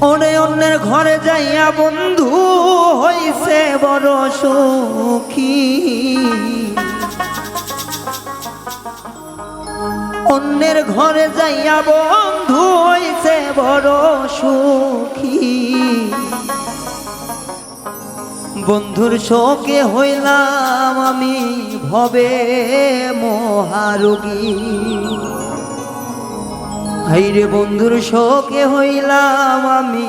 ওরে অন্যের ঘরে যাইয়া বন্ধু হইছে বড় সুখী। অন্যের ঘরে যাইয়া বন্ধু হইছে বড় সুখী। বন্ধুর শোকে হইলাম আমি ভবে মহারোগী। হাইরে বন্ধুর শোকে হইলাম আমি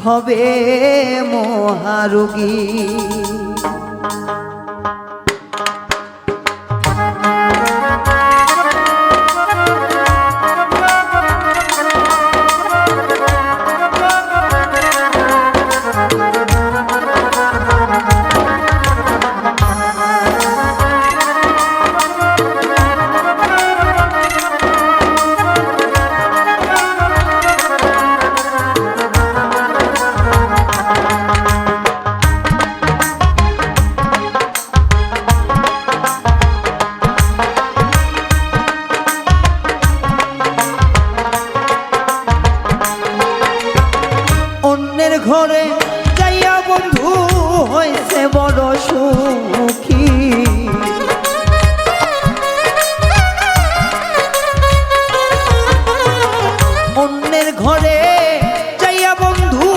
ভবে মহারোগী। ঘরে যাইয়া বন্ধু হয়েছে বড় সুখী। অন্যের ঘরে যাইয়া বন্ধু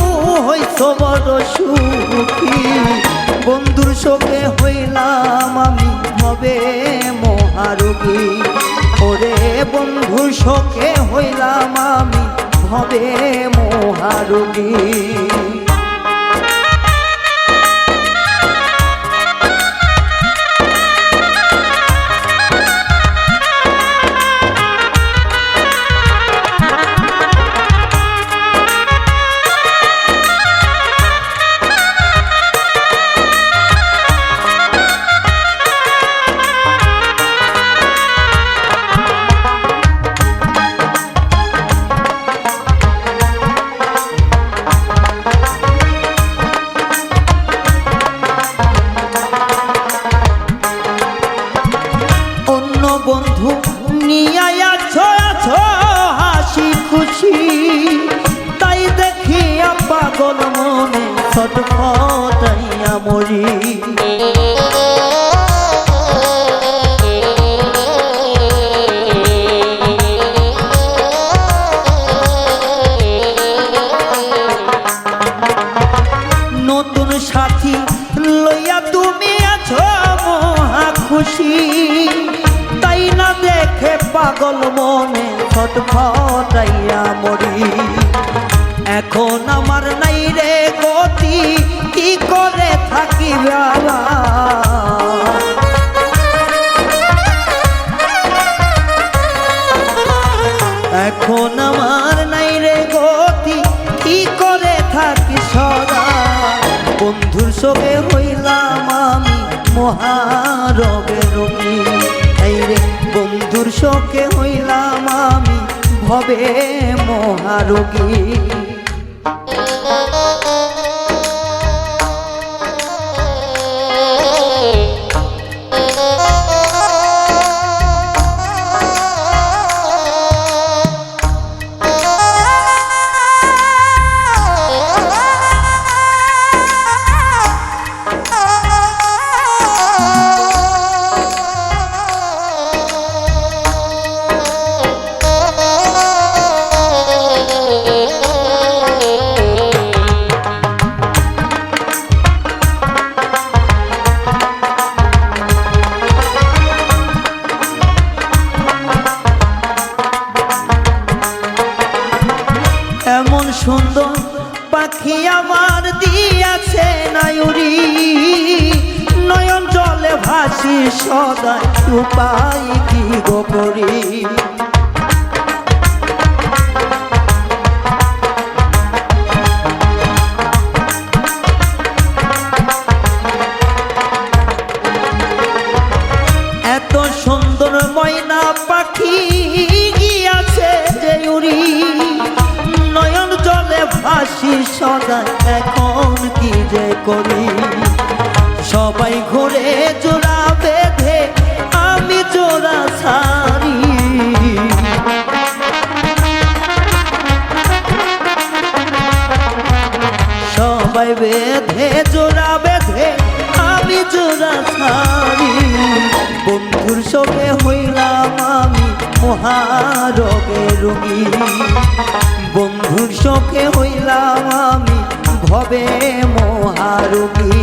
হইছ বড় সুখী। বন্ধুর শোকে হইলাম আমি, হবে মহারোগী। ওরে বন্ধুর শোকে হইলাম আমি হবে মহারোগী। অন্য বন্ধু নিয়ে আছো আছো হাসি খুশি। তাই দেখিয়া পাগল মনে ছটফটাইয়া মরি। খুশি, তাই না দেখে পাগল মনে ছটফটাইয়া মরি। এখন আমার নাই রে গতি, কি করে থাকি বাবা মহারবে রবি এই রে বন্ধুর শোকে হইলাম আমি ভবে মহারোগী। সদাই উপায় কি গো করি? এত সুন্দর ময়না পাখি গিয়াছে যে উড়ি। নয়ন জলে ভাসি সদা এখন কি যে করি? সবাই ঘুরে জোড়া বন্ধুর হইলাম আমি মহারোগে রোগী। বন্ধুর সঙ্গে হইলাম আমি ভবে মহারোগী।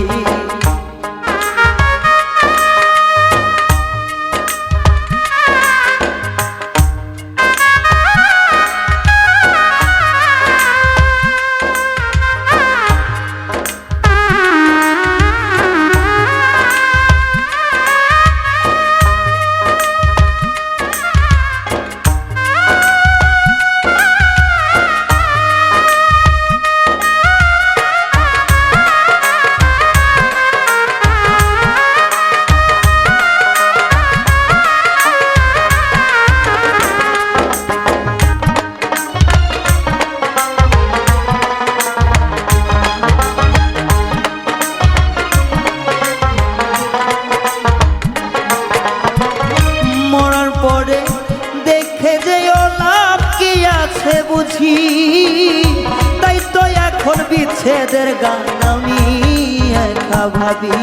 বিচ্ছেদের গান আমি একা ভাবি।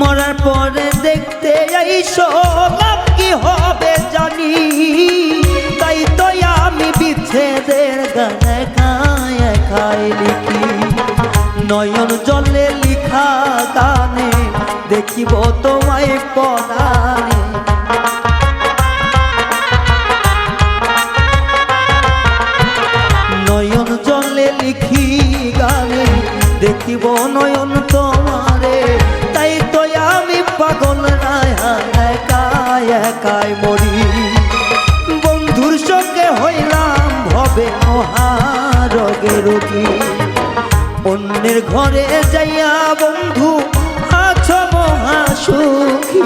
মরার পরে দেখতে লাভ কি হবে জানি। তাই তো আমি বিচ্ছেদের গানে খায় খায় লিখি। নয়ন জলে দেখিব তোমায় নয়ন জলে লিখি গানে, দেখিব নয়ন তোমারে। তাই তো আমি পাগল রায়া একাই একাই মরি। বন্ধুর সঙ্গে হইলাম ভবে মহারগে রোগী। অন্যের ঘরে যাইয়া বন্ধু সুখী।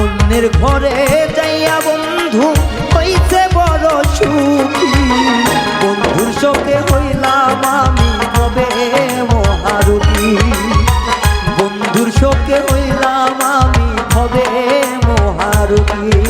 অন্যের ঘরে যাইয়া বন্ধু হইছে বড় সুখী। বন্ধুর চোখে হইলাম আমি হবে মহারুখী বন্ধুর চোখে হইলাম আমি হবে মহারুখী